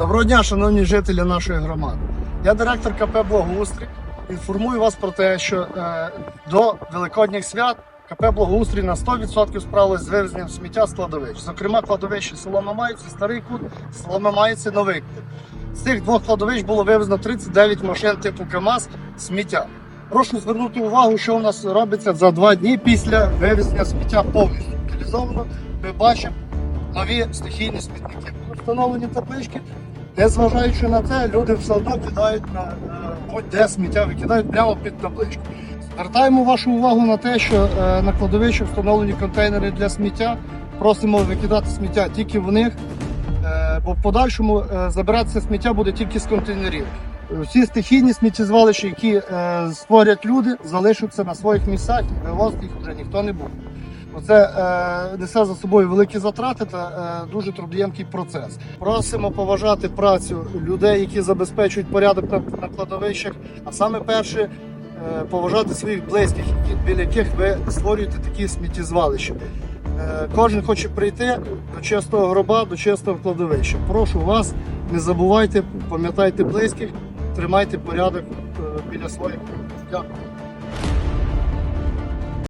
Доброго дня, шановні жителі нашої громади. Я директор КП Благоустрій. Інформую вас про те, що е, до Великодніх свят КП Благоустрій на 100% справилось з вивезенням сміття з кладовищ. Зокрема, кладовище село Мамаївці, Старий Кут, село Мамаївці, Новий Кут. З цих двох кладовищ було вивезено 39 машин типу КАМАЗ сміття. Прошу звернути увагу, що у нас робиться за два дні після вивезення сміття повністю утилізовано. Ми бачимо нові стихійні смітники. Встановлені таблички, незважаючи на це, люди все одно кидають на будь-де сміття, викидають прямо під табличку. Звертаємо вашу увагу на те, що е, на кладовищі встановлені контейнери для сміття. Просимо викидати сміття тільки в них, е, бо в подальшому е, забиратися сміття буде тільки з контейнерів. Всі стихійні сміттєзвалища, які створять люди, залишаться на своїх місцях, і вивозити їх вже ніхто не буде. Це е, несе за собою великі затрати та е, дуже трудоємкий процес. Просимо поважати працю людей, які забезпечують порядок на, на кладовищах, а саме перше е, поважати своїх близьких, біля яких ви створюєте такі сміттєзвалища. Е, кожен хоче прийти до чистого гроба, до чистого кладовища. Прошу вас, не забувайте, пам'ятайте близьких, тримайте порядок е, біля своїх. Дякую.